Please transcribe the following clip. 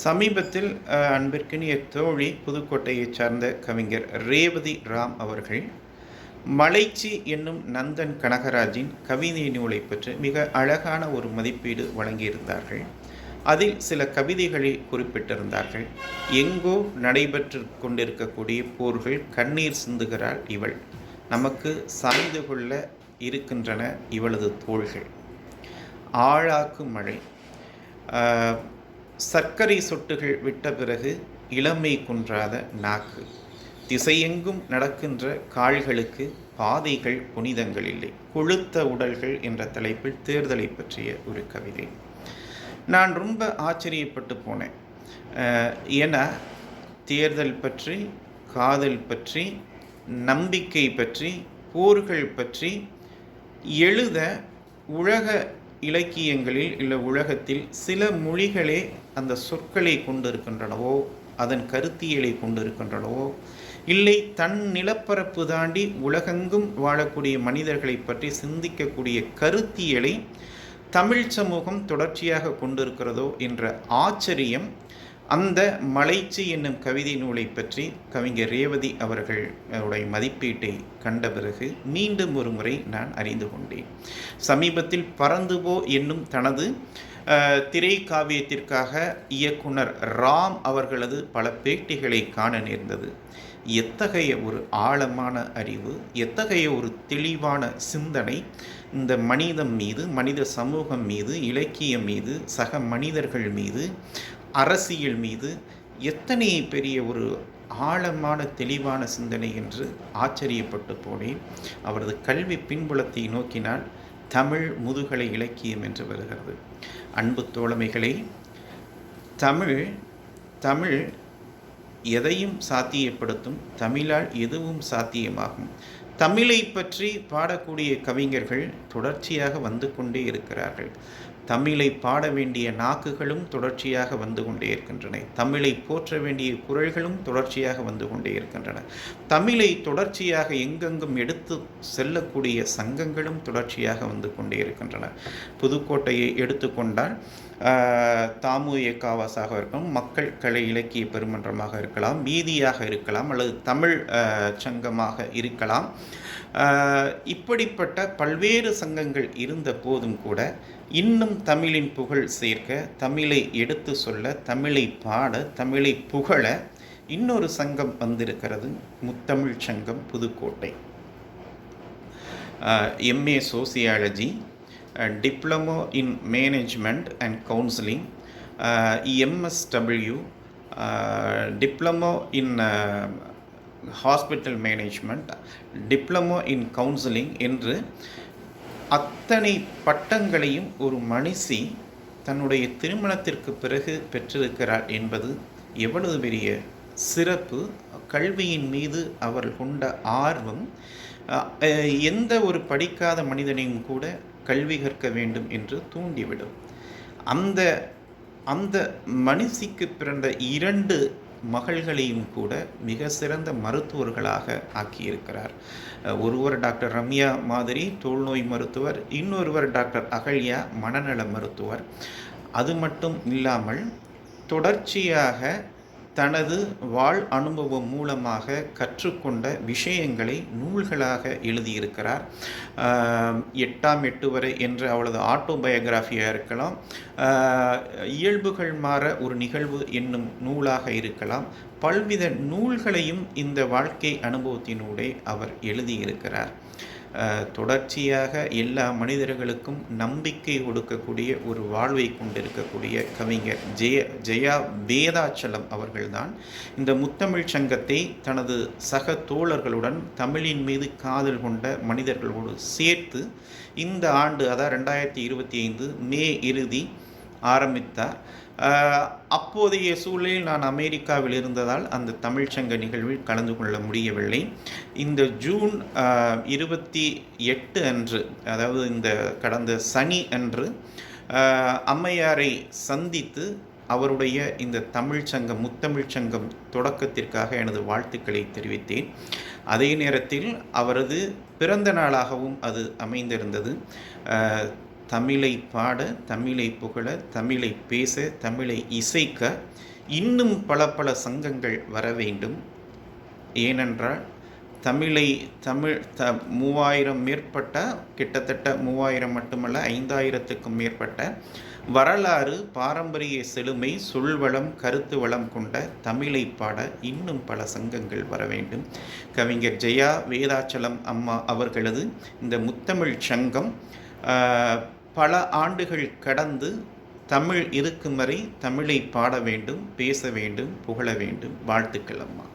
சமீபத்தில் அன்பிற்கினிய தோழி புதுக்கோட்டையைச் சார்ந்த கவிஞர் ரேவதி ராம் அவர்கள் மலைச்சி என்னும் நந்தன் கனகராஜின் கவிதை நூலை பற்றி மிக அழகான ஒரு மதிப்பீடு வழங்கியிருந்தார்கள். அதில் சில கவிதைகளை குறிப்பிட்டிருந்தார்கள். எங்கோ நடைபெற்று கொண்டிருக்கக்கூடிய போர்கள் கண்ணீர் சிந்துகிறாள் இவள். நமக்கு சாய்ந்து கொள்ள இருக்கின்றன இவளது தோள்கள். ஆழாக்கு மழை. சர்க்கரை சொட்டுகள் விட்ட பிறகு இளமை குன்றாத நாக்கு. திசையெங்கும் நடக்கின்ற கால்களுக்கு பாதைகள் புனிதங்கள் இல்லை கொழுத்த உடல்கள் என்ற தலைப்பில் தேர்தலை பற்றிய ஒரு கவிதை. நான் ரொம்ப ஆச்சரியப்பட்டு போனேன். ஏன்னா தேர்தல் பற்றி காதல் பற்றி நம்பிக்கை பற்றி போர்கள் பற்றி எழுத உலக இலக்கியங்களில் இல்லை உலகத்தில் சில மொழிகளே அந்த சொற்களை கொண்டிருக்கின்றனவோ அதன் கருத்தியலை கொண்டிருக்கின்றனவோ இல்லை தன் நிலப்பரப்பு தாண்டி உலகெங்கும் வாழக்கூடிய மனிதர்களை பற்றி சிந்திக்கக்கூடிய கருத்தியலை தமிழ் சமூகம் தொடர்ச்சியாக கொண்டிருக்கிறதோ என்ற ஆச்சரியம் அந்த மலைச்சி என்னும் கவிதை நூலை பற்றி கவிஞர் ரேவதி அவர்களுடைய மதிப்பீட்டை கண்ட பிறகு மீண்டும் ஒரு முறை நான் அறிந்து கொண்டேன். சமீபத்தில் பறந்துபோ என்னும் தனது திரை காவியத்திற்காக இயக்குனர் ராம் அவர்களது பல பேட்டிகளை காண நேர்ந்தது. எத்தகைய ஒரு ஆழமான அறிவு எத்தகைய ஒரு தெளிவான சிந்தனை இந்த மனிதம் மீது மனித சமூகம் மீது இலக்கியம் மீது சக மனிதர்கள் மீது அரசியல் மீது எத்தனை பெரிய ஒரு ஆழமான தெளிவான சிந்தனை என்று ஆச்சரியப்பட்டு போனேன். அவரது கல்வி பின்புலத்தை நோக்கினால் தமிழ் முதுகலை இலக்கியம் என்று வருகிறது. அன்பு தோழமைகளே தமிழ் தமிழ் எதையும் சாத்தியப்படுத்தும் தமிழால் எதுவும் சாத்தியமாகும். தமிழை பற்றி பாடக்கூடிய கவிஞர்கள் தொடர்ச்சியாக வந்து கொண்டே இருக்கிறார்கள். தமிழை பாட வேண்டிய நாக்குகளும் தொடர்ச்சியாக வந்து கொண்டே இருக்கின்றன. தமிழை போற்ற வேண்டிய குரல்களும் தொடர்ச்சியாக வந்து கொண்டே இருக்கின்றன. தமிழை தொடர்ச்சியாக எங்கெங்கும் எடுத்து செல்லக்கூடிய சங்கங்களும் தொடர்ச்சியாக வந்து கொண்டே இருக்கின்றன. புதுக்கோட்டையை எடுத்துக்கொண்டால் தாமு இயக்காவாசாக இருக்கும் மக்கள் கலை இலக்கிய பெருமன்றமாக இருக்கலாம் மீதியாக இருக்கலாம் அல்லது தமிழ் சங்கமாக இருக்கலாம். இப்படிப்பட்ட பல்வேறு சங்கங்கள் இருந்த போதும் கூட இன்னும் தமிழின் புகழ் சேர்க்க தமிழை எடுத்து சொல்ல தமிழை பாட தமிழை புகழ இன்னொரு சங்கம் வந்திருக்கிறது Muthamizh Sangam Pudukkottai. MA sociology diploma in management and counselling MSW diploma in hospital management diploma in counselling என்று அத்தனை பட்டங்களையும் ஒரு மனுஷி தன்னுடைய திருமணத்திற்கு பிறகு பெற்றிருக்கிறார் என்பது எவ்வளவு பெரிய சிறப்பு. கல்வியின் மீது அவர் கொண்ட ஆர்வம் எந்த ஒரு படிக்காத மனிதனையும் கூட கல்வி கற்க வேண்டும் என்று தூண்டிவிடும். அந்த அந்த மனுஷிக்கு பிறந்த இரண்டு மகள்களையும் கூட மிக சிறந்த மருத்துவர்களாக ஆக்கியிருக்கிறார். ஒருவர் டாக்டர் ரம்யா மாதிரி தோல்நோய் மருத்துவர் இன்னொருவர் டாக்டர் அகல்யா மனநல மருத்துவர். அது மட்டும் இல்லாமல் தொடர்ச்சியாக தனது வாழ் அனுபவம் மூலமாக கற்றுக்கொண்ட விஷயங்களை நூல்களாக எழுதியிருக்கிறார். எட்டாம் எட்டு வரை என்ற அவளது ஆட்டோபயோகிராஃபியாக இருக்கலாம். இயல்புகள் மாற ஒரு நிகழ்வு என்னும் நூலாக இருக்கலாம். பல்வித நூல்களையும் இந்த வாழ்க்கை அனுபவத்தினூடே அவர் எழுதியிருக்கிறார். தொடர்ச்சியாக எல்லா மனிதர்களுக்கும் நம்பிக்கை கொடுக்கக்கூடிய ஒரு வாழ்வை கொண்டிருக்கக்கூடிய கவிஞர் ஜெய ஜெயா வேதாச்சலம் அவர்கள்தான். இந்த முத்தமிழ் சங்கத்தை தனது சக தோழர்களுடன் தமிழின் மீது காதல் கொண்ட மனிதர்களோடு சேர்த்து இந்த ஆண்டு அதாவது ரெண்டாயிரத்தி இருபத்தி ஐந்து மே இறுதி ஆரம்பித்தார். அப்போதைய சூழலில் நான் அமெரிக்காவில் இருந்ததால் அந்த தமிழ்ச்சங்க நிகழ்வில் கலந்து கொள்ள முடியவில்லை. இந்த ஜூன் இருபத்தி எட்டு அன்று அதாவது இந்த கடந்த சனி அன்று அம்மையாரை சந்தித்து அவருடைய இந்த தமிழ்ச்சங்கம் முத்தமிழ்ச்சங்கம் தொடக்கத்திற்காக எனது வாழ்த்துக்களை தெரிவித்தேன். அதே நேரத்தில் அவரது பிறந்த நாளாகவும் அது அமைந்திருந்தது. தமிழை பாட தமிழை புகழ தமிழை பேச தமிழை இசைக்க இன்னும் பல பல சங்கங்கள் வர வேண்டும். ஏனென்றால் தமிழை தமிழ் த மூவாயிரம் மேற்பட்ட கிட்டத்தட்ட மூவாயிரம் மட்டுமல்ல ஐந்தாயிரத்துக்கும் மேற்பட்ட வரலாறு பாரம்பரிய செழுமை சொல்வளம் கருத்து வளம் கொண்ட தமிழை பாட இன்னும் பல சங்கங்கள் வர வேண்டும். கவிஞர் ஜெயா வேதாச்சலம் அம்மா அவர்களது இந்த முத்தமிழ் சங்கம் பல ஆண்டுகள் கடந்து தமிழ் இருக்கும் வரை தமிழை பாட வேண்டும் பேச வேண்டும் புகழ வேண்டும். வாழ்த்துக்கள் அம்மா.